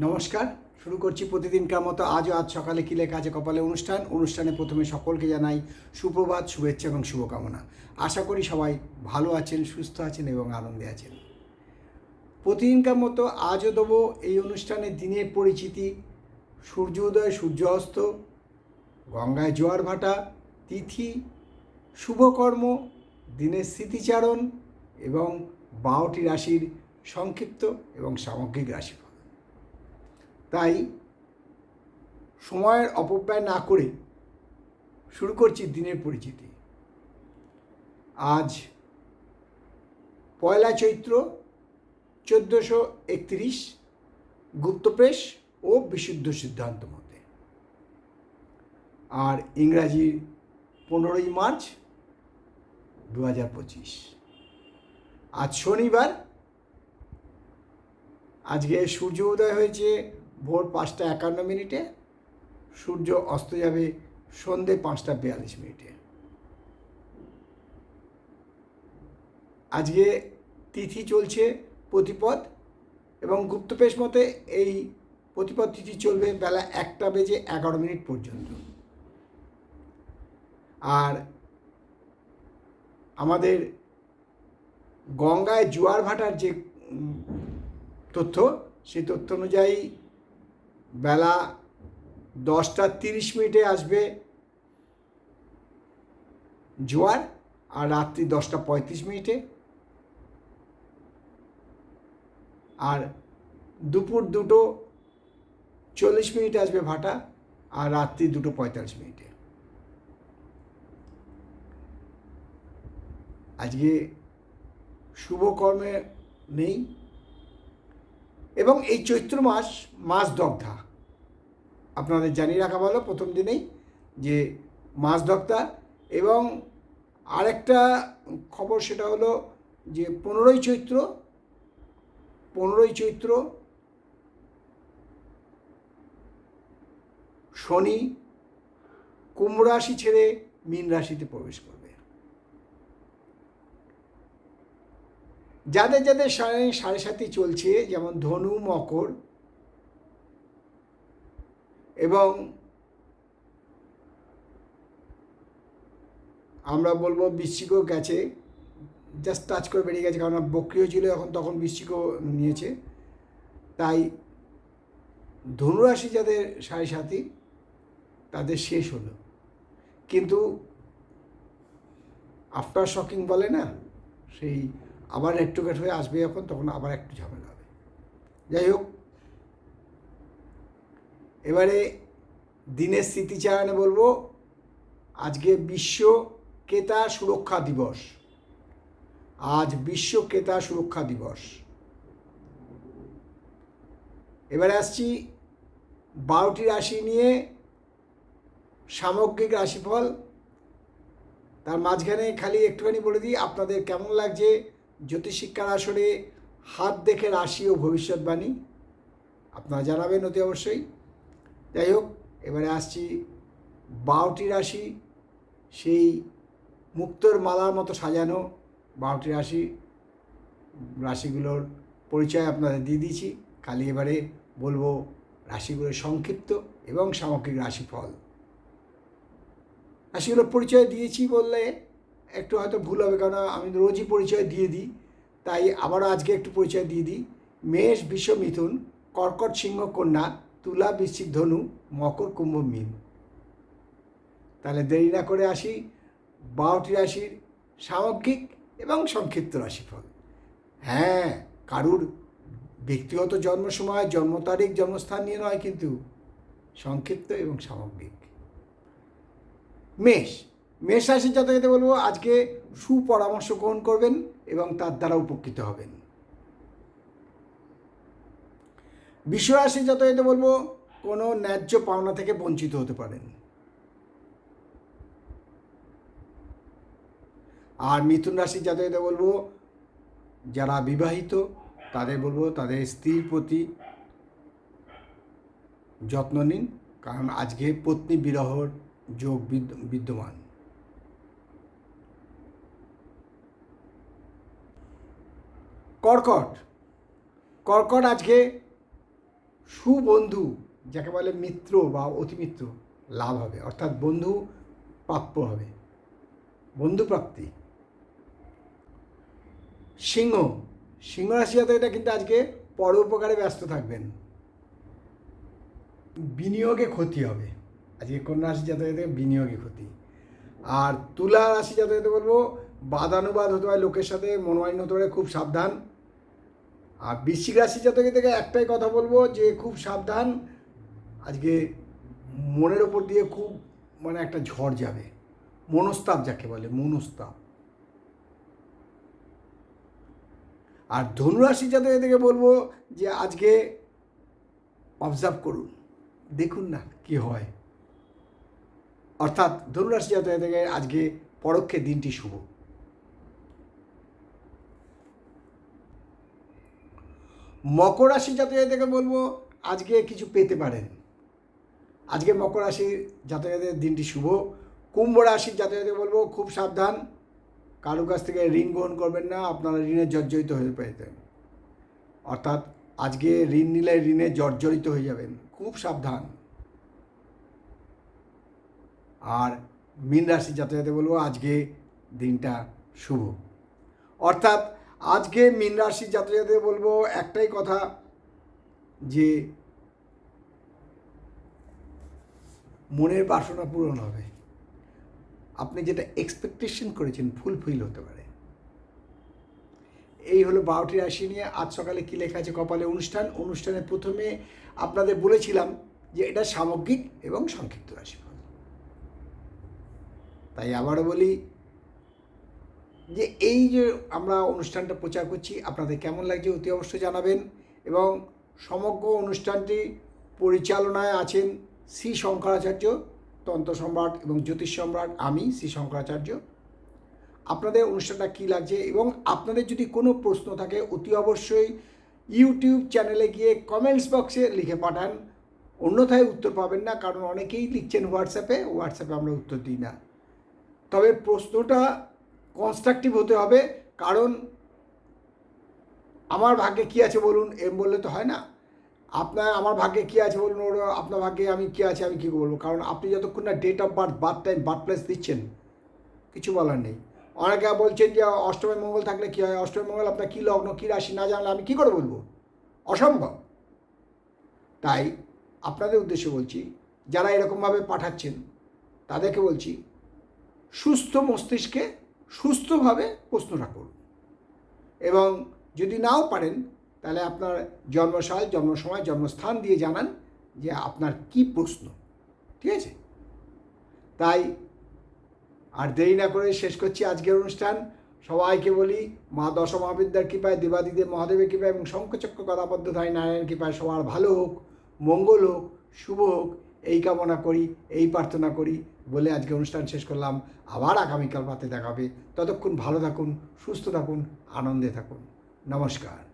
নমস্কার। শুরু করছি প্রতিদিনকার মতো আজও আজ সকালে কিলে কাজে কপালে অনুষ্ঠান। অনুষ্ঠানে প্রথমে সকলকে জানাই সুপ্রভাত, শুভেচ্ছা এবং শুভকামনা। আশা করি সবাই ভালো আছেন, সুস্থ আছেন এবং আনন্দে আছেন। প্রতিদিনকার মতো আজও দেবো এই অনুষ্ঠানে দিনের পরিচিতি। সূর্য উদয়, সূর্য অস্ত, গঙ্গায় জোয়ার ভাটা, তিথি শুভকর্ম দিনের স্মৃতিচারণ এবং বারোটি রাশির সংক্ষিপ্ত এবং সামগ্রিক রাশিফল। তাই সময়ের অপব্যয় না করে শুরু করছি দিনের পরিচিতি। আজ পয়লা চৈত্র চোদ্দোশো একত্রিশ গুপ্তপ্রেস ও বিশুদ্ধ সিদ্ধান্ত মতে। আর ইংরাজির পনেরোই মার্চ দু হাজার পঁচিশ। আজ শনিবার। আজকে সূর্য উদয় হয়েছে ভোর পাঁচটা একান্ন মিনিটে, সূর্য অস্ত যাবে সন্ধে পাঁচটা বিয়াল্লিশ মিনিটে। আজকে তিথি চলছে প্রতিপদ এবং গুপ্তপেশ মতে এই প্রতিপদ তিথি চলবে বেলা একটা বেজে এগারো মিনিট পর্যন্ত। আর আমাদের গঙ্গায় জোয়ার ভাটার যে তথ্য, সেই তথ্য অনুযায়ী বেলা দশটা তিরিশ মিনিটে আসবে জোয়ার আর রাত্রি দশটা পঁয়ত্রিশ মিনিটে। আর দুপুর দুটো চল্লিশ মিনিটে আসবে ভাটা আর রাত্রি দুটো পঁয়তাল্লিশ মিনিটে। আজকে শুভ কর্মে নেই। এবং এই চৈত্র মাস মাস দগ্ধা। আপনাদের জানিয়ে রাখা ভালো প্রথম দিনেই যে মাস দগ্ধা এবং আরেকটা খবর সেটা হলো যে পনেরোই চৈত্র পনেরোই চৈত্র শনি কুম্ভ রাশি ছেড়ে মীন রাশিতে প্রবেশ করবে যাদের যাদের সাড়ে সাথে চলছে, যেমন ধনু, মকর এবং আমরা বলব বৃশ্চিকও গেছে জাস্ট টাচ করে বেরিয়ে গেছে কারণ বক্রিয় ছিল, এখন তখন বৃশ্চিকও নিয়েছে। তাই ধনুরাশি যাদের সাড়ে সাথী তাদের শেষ হলো। কিন্তু আফটার শকিং বলে না, সেই আবার রেট্রোগেট হয়ে আসবে যখন, তখন আবার একটু ঝামেলা হবে। যাই হোক, এবারে দিনের স্মৃতিচারণে বলব, আজকে বিশ্ব ক্রেতা সুরক্ষা দিবস। আজ বিশ্ব ক্রেতা সুরক্ষা দিবস। এবারে আসছি বারোটি রাশি নিয়ে সামগ্রিক রাশিফল। তার মাঝখানে খালি একটুখানি বলে দিই, আপনাদের কেমন লাগছে? জ্যোতিষিক্ষার আসরে হাত দেখে রাশি ও ভবিষ্যৎবাণী আপনারা জানাবেন অতি অবশ্যই। যাই হোক, এবারে আসছি বারোটি রাশি, সেই মুক্তোর মালার মতো সাজানো বারোটি রাশি, রাশিগুলোর পরিচয় আপনাদের দিয়ে দিয়েছি। খালি এবারে বলব রাশিগুলোর সংক্ষিপ্ত এবং সামগ্রিক রাশিফল। রাশিগুলোর পরিচয় দিয়েছি বললে একটু হয়তো ভুল হবে, কারণ আমি রোজই পরিচয় দিয়ে দিই। তাই আবারও আজকে একটু পরিচয় দিয়ে দিই। মেষ বিশ্ব মিথুন কর্কট সিংহ কন্যা, তুলা বৃশ্চিক ধনু, মকর কুম্ভ মীন। তাহলে দেরি না করে আসি, বারোটি রাশির সামগ্রিক এবং সংক্ষিপ্ত রাশিফল। হ্যাঁ কারুর ব্যক্তিগত জন্ম সময় জন্ম তারিখ, জন্মস্থান নিয়ে নয় কিন্তু সংক্ষিপ্ত এবং সামগ্রিক। মেষ মেষ রাশির জাতকদের বলব, আজকে সুপরামর্শ গ্রহণ করবেন এবং তার দ্বারা উপকৃত হবেন। বিশ্বরাশির জাতকদের বলব, কোনো ন্যায্য পাওনা থেকে বঞ্চিত হতে পারেন। আর মিথুন রাশির জাতকদের বলব, যারা বিবাহিত, তাদের বলব, তাদের স্ত্রীর প্রতি যত্ন নিন, কারণ আজকে পত্নী বিরহর যোগ বিদ্য- বিদ্যমান। কর্কট। কর্কট আজকে সুবন্ধু, যাকে বলে মিত্র বা অতিমিত্র, লাভ হবে। অর্থাৎ বন্ধু প্রাপ্য হবে। বন্ধু প্রাপ্তি। সিংহ। সিংহ রাশি এটা কিন্তু আজকে পরোপকারে ব্যস্ত থাকবেন। বিনিয়োগে ক্ষতি হবে। আজকে কন্যা রাশি জাতকের বিনিয়োগে ক্ষতি। আর তুলা রাশি জাতকের বলব, বাদানুবাদ হতে পারে লোকের সাথে, মনোমালিন্য হতে পারে, খুব সাবধান। আর বৃশ্চিক রাশি জাতকে থেকে একটাই কথা বলব যে খুব সাবধান। আজকে মনের ওপর দিয়ে খুব মানে একটা ঝড় যাবে। মনস্তাপ যাকে বলে, মনস্তাপ। আর ধনুরাশি জাতকে থেকে বলব যে আজকে অবজার্ভ করুন, দেখুন না কি হয়। অর্থাৎ ধনুরাশি জাতক থেকে আজকে পরোক্ষে দিনটি শুভ। মকর রাশি জাতক থেকে বলব, আজকে কিছু পেতে পারেন। আজকে মকর রাশির জাতকদের দিনটি শুভ। কুম্ভ রাশির জাতকদের বলব, খুব সাবধান। কারও কাছ থেকে ঋণ গ্রহণ করবেন না, আপনারা ঋণে জর্জরিত হয়ে পেতেন অর্থাৎ আজকে ঋণ নিলে ঋণে জর্জরিত হয়ে যাবেন। খুব সাবধান। আর মীন রাশি যাতায়াতে বলব, আজকে দিনটা শুভ। অর্থাৎ আজকে মীন রাশি যাতায়াতে বলব একটাই কথা যে মনের বাসনা পূরণ হবে। আপনি যেটা এক্সপেকটেশন করেছেন ফুলফিল হতে পারে। এই হলো বারোটি রাশি নিয়ে আজ সকালে কী লেখা আছে কপালে অনুষ্ঠান। অনুষ্ঠানের প্রথমে আপনাদের বলেছিলাম যে এটা সামগ্রিক এবং সংক্ষিপ্ত রাশিফল। তাই আবারও বলি যে এই যে আমরা অনুষ্ঠানটা প্রচার করছি, আপনাদের কেমন লাগছে অতি অবশ্যই জানাবেন এবং সমগ্র অনুষ্ঠানটি পরিচালনায় আছেন শ্রী শঙ্করাচার্য, তন্ত্র সম্রাট এবং জ্যোতিষ সম্রাট, আমি শ্রী শঙ্করাচার্য। আপনাদের অনুষ্ঠানটা কী লাগছে এবং আপনাদের যদি কোনো প্রশ্ন থাকে, অতি অবশ্যই ইউটিউব চ্যানেলে গিয়ে কমেন্টস বক্সে লিখে পাঠান। অন্যথায় উত্তর পাবেন না, কারণ অনেকেই লিখছেন হোয়াটসঅ্যাপে হোয়াটসঅ্যাপে আমরা উত্তর দিই না। তবে প্রশ্নটা কনস্ট্রাকটিভ হতে হবে, কারণ আমার ভাগ্যে কী আছে বলুন এম বললে তো হয় না। আপনার, আমার ভাগ্যে কী আছে বলুন, ওর, আপনার ভাগ্যে আমি কী আছে, আমি কী বলব কারণ আপনি যতক্ষণ না date of birth birth time birth place দিচ্ছেন, কিছু বলার নেই। অনেকে বলছেন যে, অষ্টমী মঙ্গল থাকলে কী হয়? অষ্টমী মঙ্গল আপনার কী লগ্ন, কী রাশি না জানলে আমি কী করে বলব? অসম্ভব। তাই আপনাদের উদ্দেশ্যে বলছি, যারা এরকমভাবে পাঠাচ্ছেন, তাদেরকে বলছি, সুস্থ মস্তিষ্কে সুস্থভাবে প্রশ্নটা করুন। এবং যদি নাও পারেন, তাহলে আপনার জন্মসাল, জন্মসময়, জন্মস্থান দিয়ে জানান যে আপনার কি প্রশ্ন। ঠিক আছে? তাই আর দেরি না করে শেষ করছি আজকের অনুষ্ঠান। সবাইকে বলি, মা দশমহাবিদ্যার কৃপায়, দেবাদিদেব মহাদেবের কৃপায় এবং শঙ্কচক্র গদাবদ্ধ ধাই নারায়ণ কৃপায় সবার ভালো হোক, মঙ্গল হোক, শুভ হোক। এই কামনা করি, এই প্রার্থনা করি বলে আজকে অনুষ্ঠান শেষ করলাম। আবার আগামীকাল পাতে দেখাবে। ততক্ষণ ভালো থাকুন, সুস্থ থাকুন, আনন্দে থাকুন। নমস্কার।